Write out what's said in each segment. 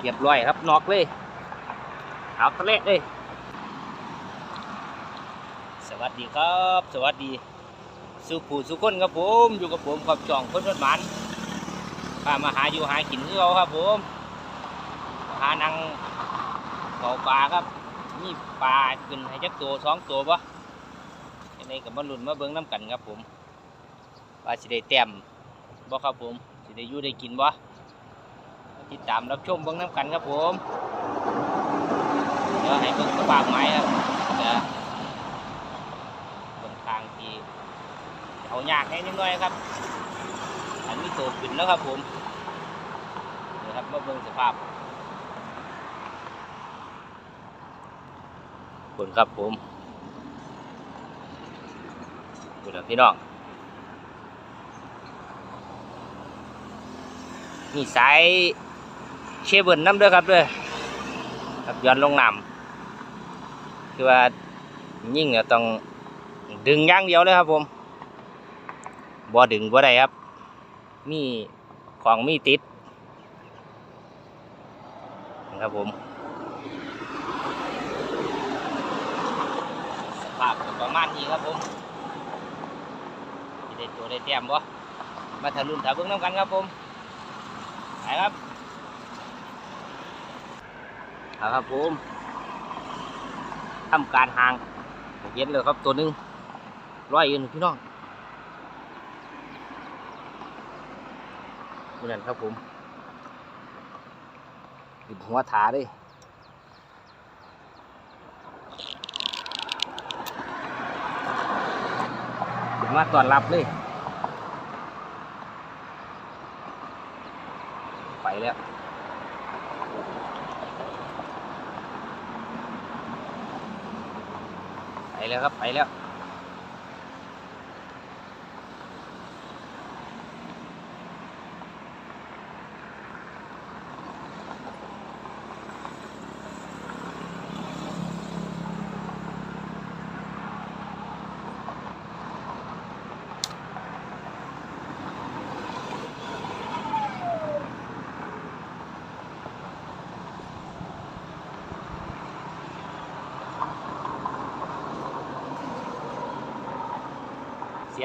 เรียบร้อยครับนอกเลยขาวทะเลเลย สวัสดีครับ สวัสดี สุผูสุคนครับผม อยู่กับผมกับจ่องคนรถหมันพามาหาอยู่หากินคือเขาครับผม หานังเขาปลาครับมีปลาขึ้นให้จักตัวสองตัวปะยังไงกับมาลุ่นมาเบิ้งน้ำกันครับผมว่าสิได้แต้มบ่ครับผมสิได้ยู่ได้กินบ่ ติดตามรับชมเบิ้งน้ำกันครับผมเดี๋ยวให้เบิ้งกระบากไม้ครับเดี๋ยวบนทางที่เอายากให้นิดหน่อยครับ อันนี้ตัวขึ้นแล้วครับผมนี่ครับมาเบิ้งสภาพบคุณครับผมขอบคุณพี่น้องนี่สาย เชเบิลน้ำเด้อครับเด้อครับย้อนลงน้ำคือว่ายิ่งเนี่ยต้องดึงย่างเดียวเลยครับผมบ่ดึงบ่ได้ครับ มีของมีติดนะครับผมสภาพก็ประมาณนี้ครับผมได้ตัวได้แต้มบ่มาทะลุนถาเบิ้งน้ำกันครับผมไปครับ ครับผมทำการห่างเย็นเลยครับตัวนึงร้อยอยู่นพี่น้องนี่นั่นครับผมติดหัวถาเลยมาตอนรับเลย ไปแล้ว ไป แล้วครับไปแล้ว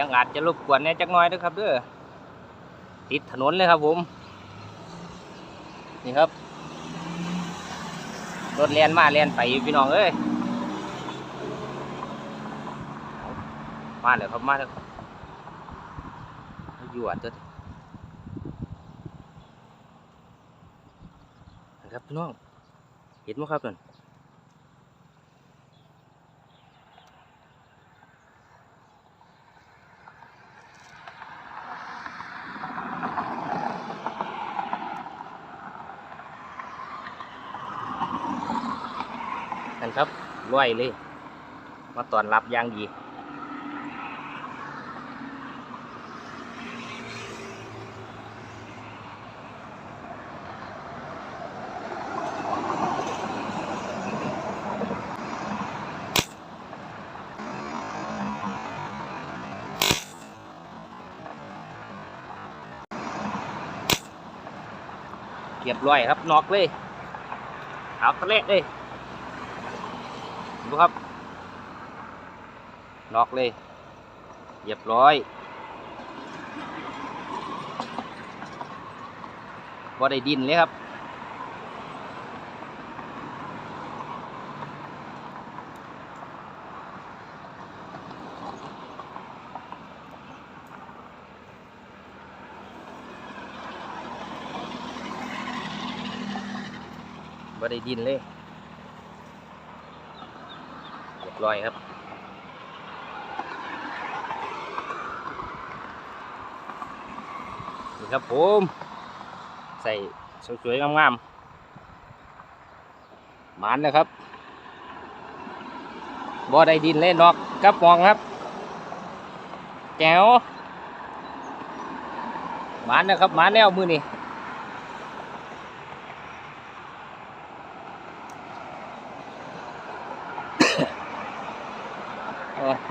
ยงอาจจะรบกวนแน่จักน่อยนะครับเด้อติดถนนเลยครับผม นี่ครับ รถเลียนมาเลียนไปพี่น้องเอ้ยมาแล้วครับมาแล้วอยู่อะเด้อนะครับพี่น้อง เห็นไหมครับนั่น ครับร้อยเลย มาตอนรับอย่างดีเรียบร้อยครับนอกเลยขาวทะเลเลย ดูครับ ล็อกเลยเรียบร้อยบ่ได้ดินเลยครับ บ่ได้ดินเลย เร้อยครับ นี่ครับผม ใส่สวยๆงามๆมานนะครับบ่ได้ดินเล่นนอกกับมองครับแก้วมานนะครับมานแล้วมือนี่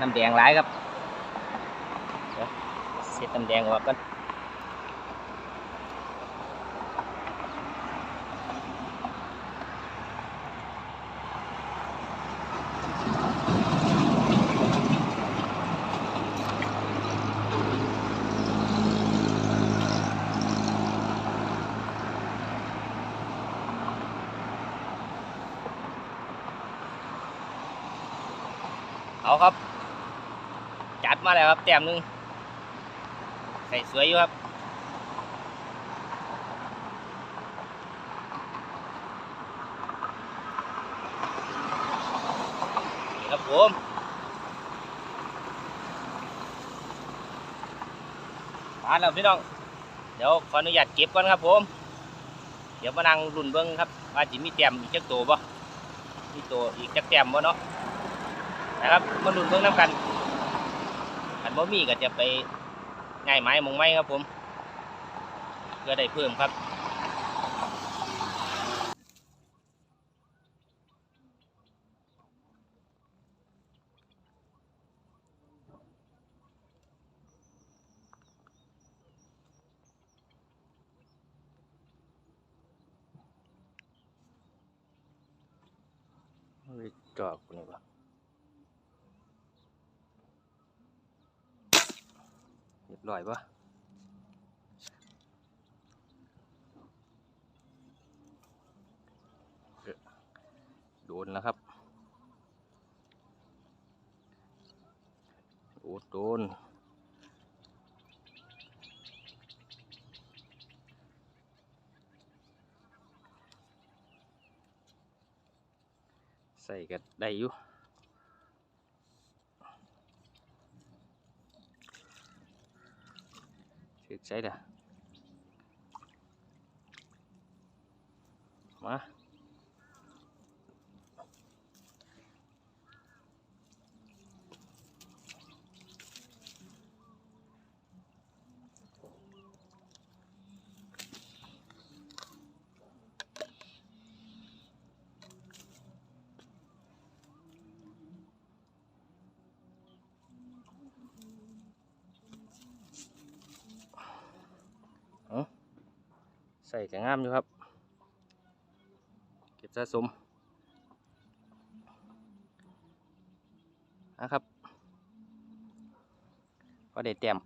น้ำแดงหลายครับเดี๋ยวเสียน้ำแดงออกกัน มาแล้วครับแต้มหนึ่งใส่สวยอยู่ครับนะครับผมมาแล้วพี่น้อง เดี๋ยวขออนุญาตเก็บก่อนครับผม เดี๋ยวมานั่งรุ่นเบิ้งครับว่าจิมีแต้มอีกจักตัวบ่มีตัวอีกจักแต้มบ่เนาะนะครับมารุ่นเบิ้งน้ำกัน นบ่มีก็จะไปง่ายไม้มงไม้ครับผมเพื่อได้เพิ่มครับไม่จอบกูนี่วะ รียบร้อยปะโดนแล้วครับ โอ้โดนใส่กันได้อยู่ เช็ดใใส่ก็งามอยู่ครับ เก็บสะสมนะครับก็ได้เต็ม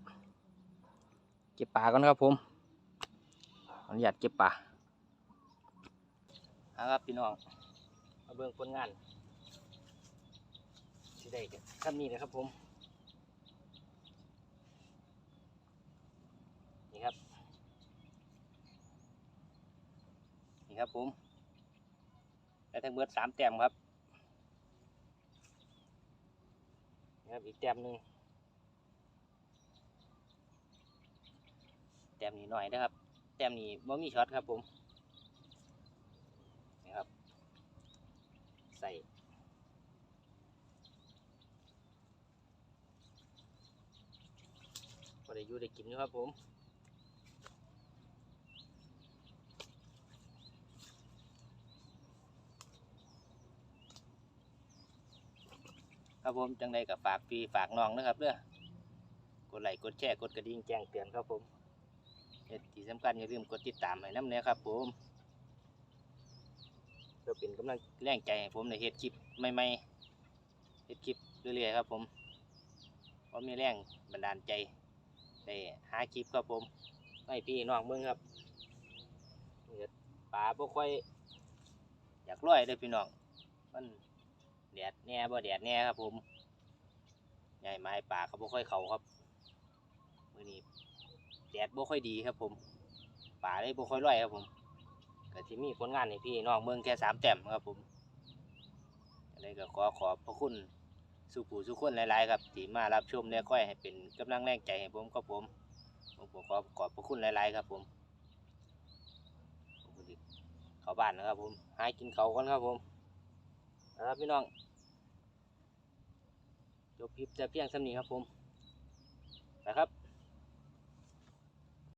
เก็บปลาก่อนครับผมอนุญาตเก็บปลานะครับพี่น้องมาเบิ่งผลงานที่ได้กันขั้นนี้นะครับผม นี่ครับ นี่ครับผมได้ทั้งเบิดสามแต้มครับนี่ครับอีกแต้มหนึ่งแต้มนี้หน่อยนะครับ แต้มนี้บ่มีช็อตครับผมนี่ครับใส่พอได้อยู่ได้กินอยู่ครับผม ครับผมจังใดกับฝากพี่ฝากน้องนะครับเด้อกดไลค์กดแชร์กดกระดิ่งแจ้งเตือนครับผมเฮ็ดที่สำคัญอย่าลืมกดติดตามให้น้ำเนี้ยครับผมเพื่อเป็นกำลังแรงใจให้ผมในเฮ็ดคลิปใหม่ๆเฮ็ดคลิปเรื่อยๆครับผมเพราะมีแรงบันดาลใจได้หาคลิปครับผมให้พี่น้องเบิ่งครับนี่าบ่ค่อย อยากลอยเด้พี่น้องมัน แดดแน่บ่แดดแน่ครับผมใหญ่ไม้ป่าเขาบ่ค่อยเขาครับมื้อนี้แดดบ่ค่อยดีครับผมป่าเลยบ่ค่อยร่อยครับผมก็สิมีผลงานให้พี่น้องเมืองแค่สามแต้มครับผมอะไรก็ขอขอบพระคุณสุผู้สุคนหลายๆครับที่มารับชมและค่อยให้เป็นกำลังแรงใจให้ผมครับผมผมขอขอบพระคุณหลายๆครับผมเขาบ้านนะครับผมหากินเขาก่อนครับผมนะครับพี่น้อง จบคลิปแต่เพียงสำนี้ครับผมนะครับ